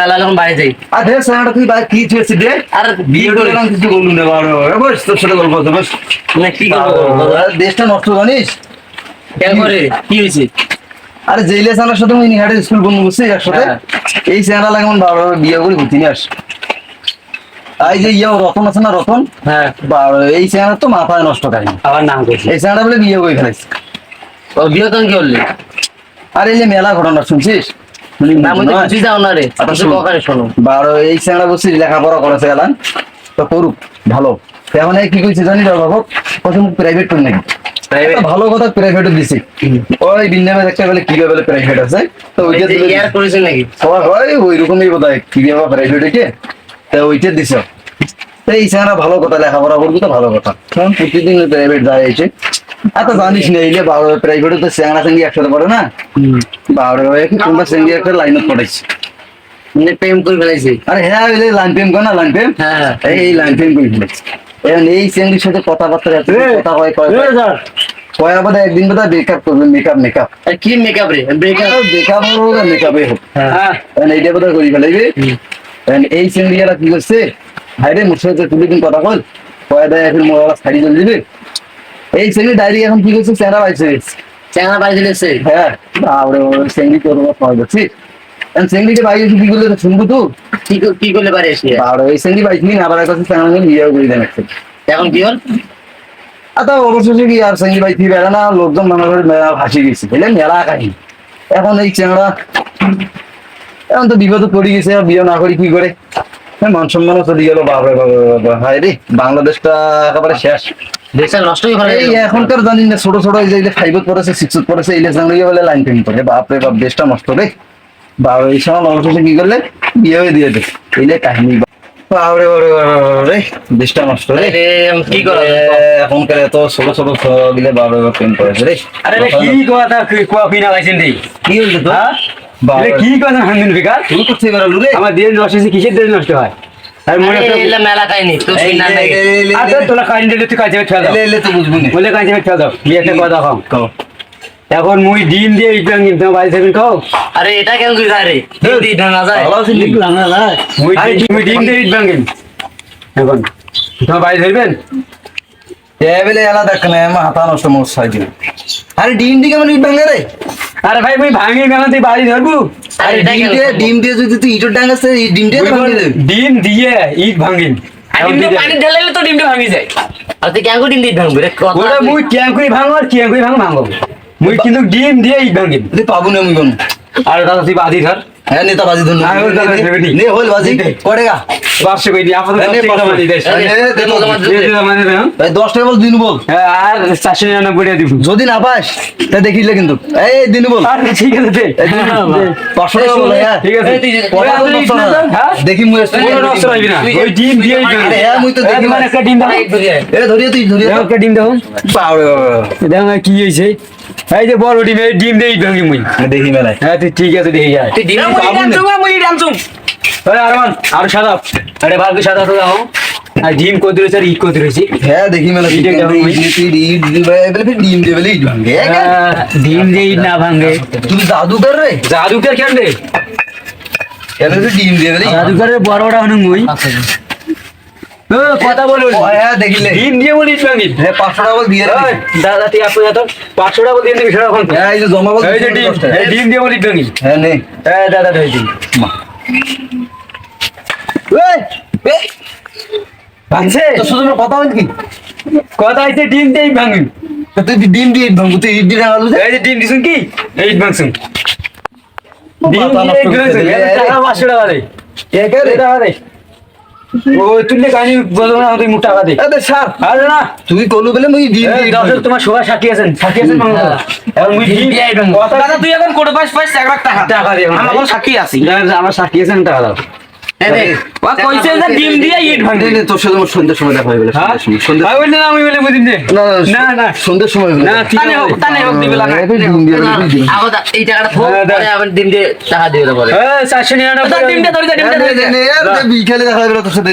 মেলা যখন বাড়ি যাই। আর স্যার তুই ভাই কি হয়েছে দে আর বিয়ে করে কিছু বললু না বাবা বস তোর সাথে গল্প বস। কি দেশটা নষ্ট জানিস? কেন করে? কি হয়েছে? আরে জেলে সাথে স্কুল বন্ধু একসাথে হ্যাঁ। এই লাগে বিয়ে করে ঘুরতে নিয়ে আস। এই যে ইয়ে রতন আছে না রতন? হ্যাঁ। এই তো মাথায় নষ্ট আবার নাম করছি এই বলে বিয়ে করে ফেলাইছে। ও বিয়ে তখন কি করলি? আর এই যে মেলা ঘটনা শুনছিস? শুনি না মধ্যে নয়? বুঝি যাও না রে। আচ্ছা, বারো এই লেখাপড়া করেছে গেলাম তো করুক ভালো। এখন কি কইছে জানি বাবু? প্রথম প্রাইভেট করে নাকি? একটা ভালো কথা প্রাইভেটে দিছি। ওই বিন্দামে দেখতে বলে কি প্রাইভেট আছে। তো ওইটা দিলে ইয়ার করেছে নাকি? সবাই হয় ওই রকমই কি প্রাইভেটে কে তো ওইটা দিছ। তো এই ভালো কথা লেখাপড়া করবি তো ভালো কথা। কারণ প্রতিদিন প্রাইভেট যায় এসে এত জানিস না এইলে বারো প্রাইভেটে তো সেনা সঙ্গে একসাথে পড়ে না? বারো কোনটা সঙ্গে একটা লাইনত পড়াইছে মানে প্রেম করে ফেলাইছে? আরে হ্যাঁ ওই যে লাইন প্রেম কর না লাইন প্রেম? হ্যাঁ হ্যাঁ। এই এই লাইন প্রেম করে ফেলেছে। এখন এই চেঙ্গির সাথে কথাবার্তা এত কথা কয় কয়? কয় আবার একদিন করবে মেকআপ মেকআপ আর কি মেকআপ রে? ব্রেকআপ ব্রেকআপ হোক আর মেকআপে হোক। হ্যাঁ। এখন এইটা বোধহয় করি ফেলাইবে। এখন এই চেঙ্গিয়ারা কি করছে? ভাইরে মুর্শিদ তুলে দিন কথা কল। কয় দেয় এখন মোবাইল ছাড়ি চলে দিবে। এই চেঙ্গি ডায়েরি এখন কি করছে? চেহারা পাইছে। চ্যাংড়া বাড়ি দিলেছে হ্যাঁ। বাবরে চেঙ্গি তোর পাওয়া যাচ্ছে। চেঙ্গিকে বাইরে কি করলে শুনব তো? কি কি করলে পারে এসে বাবরে এই চেঙ্গি পাইছি না আবার কাছে চেঙ্গা বিয়ে করে দেন এখন কি হল? আতা অবশেষে কি আর সঙ্গী ভাই বেড়া না লোকজন মনে করে মেলা ভাসি গেছে বুঝলেন মেলা কাহিনী। এখন এই চেংড়া এখন তো বিপদে পড়ে গেছে আর বিয়ে না করি কি করে? এই মান সম্মানও চলে গেল বাবরে বাবা বাবা হায় রে বাংলাদেশটা একেবারে শেষ। এই এখনকার জানি না ছোট ছোট এই যে ফাইভত পড়েছে সিক্সত পড়েছে এই লেসন বলে লাইন পেন করে। বাপরে বাপ দেশটা নষ্ট রে। বাবা এই সময় অবশেষে কি করলে? বিয়ে হয়ে দিয়ে দে। কাহিনী। দেশটা নষ্ট রে। কি করা এ, এখনকার এত ছোট ছোট গিলে করেছে রে। আরে কি কথা কি- কোয়া কিনা গাইছেন রে? কি হইল তো হ্যাঁ? কি কথা হামিন বিকার তুমি করতে পারল রে? আমার দেশ নষ্ট হয়েছে কিসের দেশ নষ্ট হয়? এখন মুই ডিম দিয়ে ইটলাম কিন্তু তোমার বাড়ি থাকবেন খাও আরে এটা কেন তুই যায় রে? ডিম দিয়ে ঢানা যায়? মুই ডিম- মুই ডিম দিয়ে ইট ভাঙেন এখন তোমার বাড়ি ধরবেন? এ বেলে এলা দেখ না আমার হাতা নষ্ট মোর সাইজ আরে ডিম দিকে মানে ইট ভাঙে রে? আরে ভাই মুই ভাঙি কেন তুই বাড়ি ধরবু। আরে ডিম দিয়ে ডিম দিয়ে যদি তুই ইটর ডাঙ্গাছে এই ডিম দিয়ে তো ভাঙে দেবে ডিম দিয়ে ইট ভাঙেন আর দিয়ে পানি ঢেলে তো ডিমটা ভাঙি যায়। আর তুই কেন ডিম দিয়ে ভাঙবি? রে কথা ওটা মুই কেন করে ভাঙো আর কেন করে ভাঙো ভাঙো। মুই কিন্তু ডিম দিয়ে ইট ভাঙেন তুই পাবো না আমি কোন। আর দাদা তুই বাদি ধর। হ্যাঁ নেতা বাজি ধর। হ্যাঁ, নি। নে হল বাজি করেগা দিই দশ। টাকা বল দিন বল। হ্যাঁ, আর চারশো নিরানব্বই টাকা দিব। যদি না পাস তা দেখিলে কিন্তু। এই দিন বল। ঠিক আছে। পাঁচশো টাকা বল। হ্যাঁ। ঠিক আছে। হ্যাঁ? দেখি। ওই ডিম দিয়ে হ্যাঁ, ধরিয়ে তুই ধরিয়ে একটা। দেখো কি হয়েছে এই যে বড় ডিম ডিম ভাঙি মুই। দেখি মেলায়। হ্যাঁ তুই ঠিক আছে দেখে যায় তুই ডিম আরে আরমান আর সাদা। আরে ভালো সাদা তো দাও। আর ডিম কত রয়েছে আর ইট কত রয়েছে হ্যাঁ দেখি মেলা ডিম দেবে ইট ভাঙে ডিম দিয়ে ইট না ভাঙে। তুই জাদুকর রে। জাদুকার কেন রে কেন ডিম দেবে জাদুকারের বড় বড় হনু মুই কথা বলো ও, হ্যাঁ দেখিলে। ডিম দিয়ে বলি ইট ভাঙি। হ্যাঁ পাঁচশো টাকা বল দিয়ে দাদা তুই আপনি পাঁচশো টাকা দিয়ে দিবি সেটা এখন। হ্যাঁ এই যে জমা বল এই যে ডিম ডিম দিয়ে বলি ইট ভাঙি। হ্যাঁ নে। হ্যাঁ দাদা ধরে দিন ভাঙছে তোর সাথে কথা হইল কি কথা হইছে ডিম দিয়ে ভাঙি তুই ডিম দিয়ে ভাঙবো? তুই ইট দিয়ে আলু এই যে ডিম দিছুন কি? ইট ভাঙছুন। ডিম দিয়ে নষ্ট ইট ভাঙছুন। করতে এত দে, টাকা পাঁচশো টাকা দে। একে রে? টাকা দে। ও তুললে কাহিনী বলব না তুই মুখ দে। এ দে আরে না। তুই কলু বলে মুই দর্শক তোমার সবাই সাক্ষী আছেন। সাক্ষী আছেন মাংস এখন মুই ডিম দিয়ে দাদা তুই এখন কোটি পাস পাস এক লাখ টাকা। টাকা দে। আমার সাক্ষী আছি। আমার সাক্ষী আছেন টাকা দাও। বিকেলে দেখা হয়ে তোর সাথে